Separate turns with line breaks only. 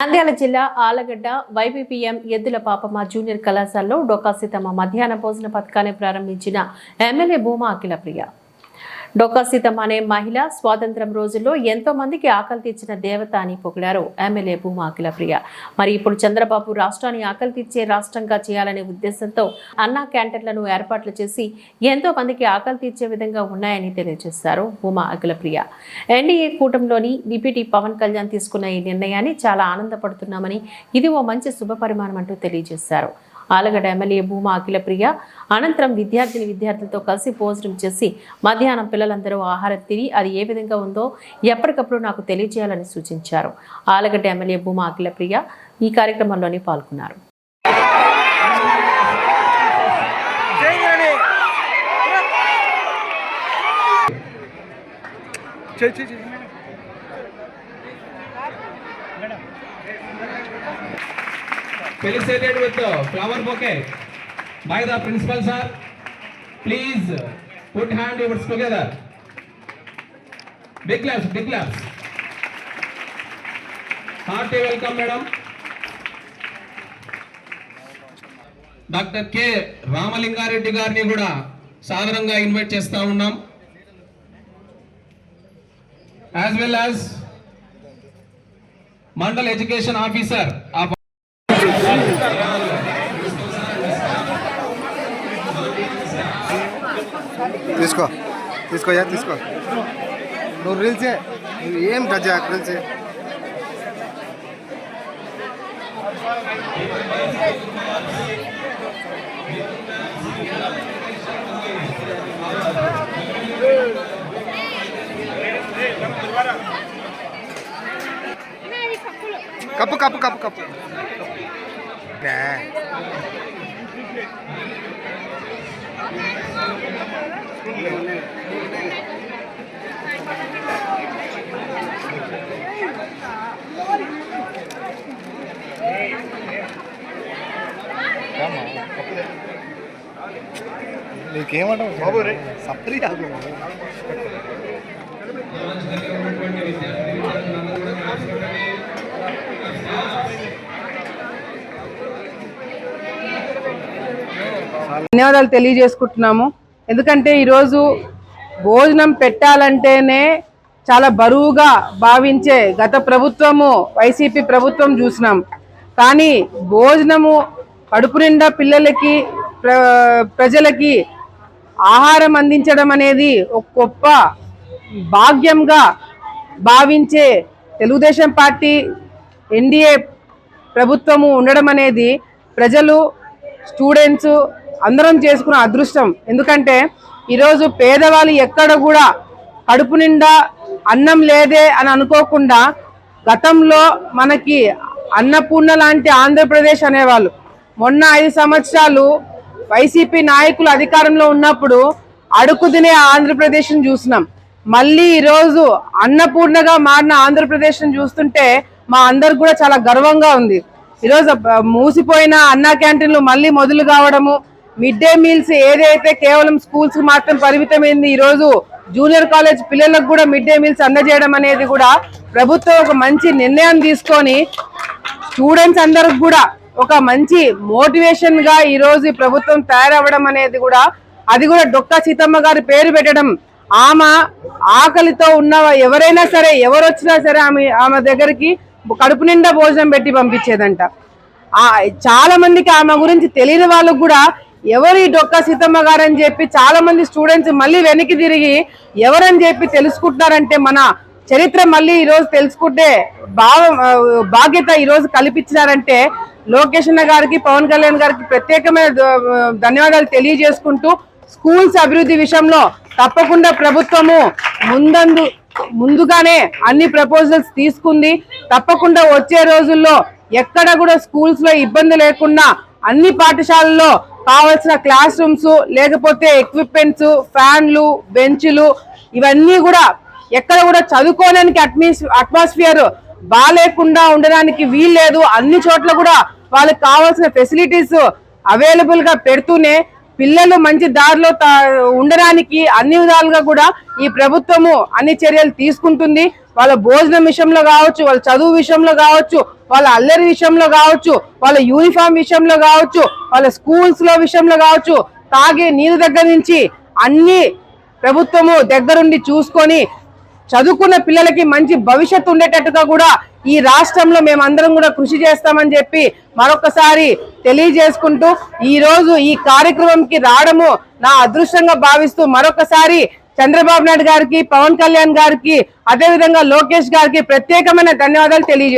నంద్యాల జిల్లా ఆలగడ్డ వైపీపీఎం ఎద్దుల పాపమ్మ జూనియర్ కళాశాలలో డోకాసి తమ మధ్యాహ్న భోజన పథకాన్ని ప్రారంభించిన ఎమ్మెల్యే భూమా అఖిలప్రియ. ప్రియ అనే మహిళ స్వాతంత్రం రోజుల్లో ఎంతో మందికి ఆకలి తీర్చిన దేవత అని పొగిడారు ఎమ్మెల్యే భూమా అఖిలప్రియ. మరి ఇప్పుడు చంద్రబాబు రాష్ట్రాన్ని ఆకలి తీర్చే రాష్ట్రంగా చేయాలనే ఉద్దేశంతో అన్నా క్యాంటీన్లను ఏర్పాట్లు చేసి ఎంతో మందికి ఆకలి తీర్చే విధంగా ఉన్నాయని తెలియజేశారు భూమా అఖిల ప్రియ ఎన్డీఏ కూటమిలోని డిప్యూటీ పవన్ కళ్యాణ్ తీసుకున్న ఈ నిర్ణయాన్ని చాలా ఆనందపడుతున్నామని ఇది ఓ మంచి శుభ పరిమాణం అంటూ తెలియజేశారు. ఆలగడ్డ ఎమ్మెల్యే భూమా అఖిల ప్రియ అనంతరం విద్యార్థిని విద్యార్థులతో కలిసి భోజనం చేసి మధ్యాహ్నం పిల్లలందరూ ఆహారం తిని అది ఏ విధంగా ఉందో ఎప్పటికప్పుడు నాకు తెలియజేయాలని సూచించారు. ఆలగడ్డ ఎమ్మెల్యే భూమా అఖిల ప్రియ ఈ కార్యక్రమంలోనే పాల్గొన్నారు.
చెయ్యి చెయ్యి చెయ్యి.
Felicitate with the flower bouquet by the principal sir. Please put hand yours together. Big claps, big claps. Hearty welcome, madam. Doctor K Ramalinga Reddy గారిని కూడా సాదరంగా ఇన్వైట్ చేస్తా ఉన్నాం as well as mandal education officer of
తీసుకో తీసుకోయా తీసుకో నువ్వు రీల్సే నువ్వు ఏం టచ్ చేయకు రీల్సే కప్పు కప్పు కప్పు కప్పు விட்டேன் இதுக்கு ஏமாட்டம் சப்ரி ஆகும்
ధన్యవాదాలు తెలియజేసుకుంటున్నాము. ఎందుకంటే ఈరోజు భోజనం పెట్టాలంటేనే చాలా బరువుగా భావించే గత ప్రభుత్వము వైసీపీ ప్రభుత్వం చూసినాం. కానీ భోజనము కడుపు నిండా పిల్లలకి ప్ర ప్రజలకి ఆహారం అందించడం అనేది ఒక గొప్ప భాగ్యంగా భావించే తెలుగుదేశం పార్టీ ఎన్డీఏ ప్రభుత్వము ఉండడం అనేది ప్రజలు స్టూడెంట్స్ అందరం చేసుకున్న అదృష్టం. ఎందుకంటే ఈరోజు పేదవాళ్ళు ఎక్కడ కూడా కడుపు నిండా అన్నం లేదే అని అనుకోకుండా గతంలో మనకి అన్నపూర్ణ లాంటి ఆంధ్రప్రదేశ్ అనేవాళ్ళు. మొన్న ఐదు సంవత్సరాలు వైసీపీ నాయకులు అధికారంలో ఉన్నప్పుడు అడుగు తినే ఆంధ్రప్రదేశ్ని చూసినాం. మళ్ళీ ఈరోజు అన్నపూర్ణగా మారిన ఆంధ్రప్రదేశ్ని చూస్తుంటే మా అందరికి కూడా చాలా గర్వంగా ఉంది. ఈరోజు మూసిపోయిన అన్నా క్యాంటీన్లు మళ్ళీ మొదలు కావడము మిడ్ డే మీల్స్ ఏదైతే కేవలం స్కూల్స్ మాత్రం పరిమితమైంది ఈరోజు జూనియర్ కాలేజ్ పిల్లలకు కూడా మిడ్ డే మీల్స్ అందజేయడం అనేది కూడా ప్రభుత్వం ఒక మంచి నిర్ణయం తీసుకొని స్టూడెంట్స్ అందరికి కూడా ఒక మంచి మోటివేషన్గా ఈరోజు ప్రభుత్వం తయారవ్వడం అనేది కూడా అది కూడా డొక్కా సీతమ్మ గారి పేరు పెట్టడం. ఆమె ఆకలితో ఉన్న ఎవరైనా సరే ఎవరు వచ్చినా సరే ఆమె ఆమె దగ్గరికి కడుపు నిండా భోజనం పెట్టి పంపించేదంట. చాలా మందికి ఆమె గురించి తెలియని వాళ్ళకు కూడా ఎవరు ఈ డొక్కా సీతమ్మ గారు అని చెప్పి చాలా మంది స్టూడెంట్స్ మళ్ళీ వెనక్కి తిరిగి ఎవరని చెప్పి తెలుసుకుంటున్నారంటే మన చరిత్ర మళ్ళీ ఈరోజు తెలుసుకుంటే భావ బాధ్యత ఈరోజు కల్పించినారంటే లోకేష్ అన్న గారికి పవన్ కళ్యాణ్ గారికి ప్రత్యేకమైన ధన్యవాదాలు తెలియజేసుకుంటూ స్కూల్స్ అభివృద్ధి విషయంలో తప్పకుండా ప్రభుత్వము ముందందు ముందుగానే అన్ని ప్రపోజల్స్ తీసుకుంది. తప్పకుండా వచ్చే రోజుల్లో ఎక్కడ కూడా స్కూల్స్లో ఇబ్బంది లేకుండా అన్ని పాఠశాలల్లో కావాల్సిన క్లాస్ రూమ్స్ లేకపోతే ఎక్విప్మెంట్స్ ఫ్యాన్లు బెంచ్లు ఇవన్నీ కూడా ఎక్కడ కూడా చదువుకోవడానికి అట్మీస్ అట్మాస్ఫియర్ బాగాలేకుండా ఉండడానికి వీల్లేదు. అన్ని చోట్ల కూడా వాళ్ళకి కావాల్సిన ఫెసిలిటీస్ అవైలబుల్గా పెడుతూనే పిల్లలు మంచి దారిలో తా- ఉండడానికి అన్ని విధాలుగా కూడా ఈ ప్రభుత్వము అన్ని చర్యలు తీసుకుంటుంది. వాళ్ళ భోజనం విషయంలో కావచ్చు వాళ్ళ చదువు విషయంలో కావచ్చు వాళ్ళ అల్లరి విషయంలో కావచ్చు వాళ్ళ యూనిఫామ్ విషయంలో కావచ్చు వాళ్ళ స్కూల్స్లో విషయంలో కావచ్చు తాగే నీరు దగ్గర నుంచి అన్ని ప్రభుత్వము దగ్గరుండి చూసుకొని చదువుకున్న పిల్లలకి మంచి భవిష్యత్తు ఉండేటట్టుగా కూడా ఈ రాష్ట్రంలో మేమందరం కూడా కృషి చేస్తామని చెప్పి మరొకసారి తెలియజేసుకుంటూ ఈరోజు ఈ కార్యక్రమంకి రావడము నా అదృష్టంగా భావిస్తూ మరొకసారి చంద్రబాబు నాయుడు గారికి పవన్ కళ్యాణ్ గారికి అదేవిధంగా లోకేష్ గారికి ప్రత్యేకమైన ధన్యవాదాలు తెలియజేస్తున్నాను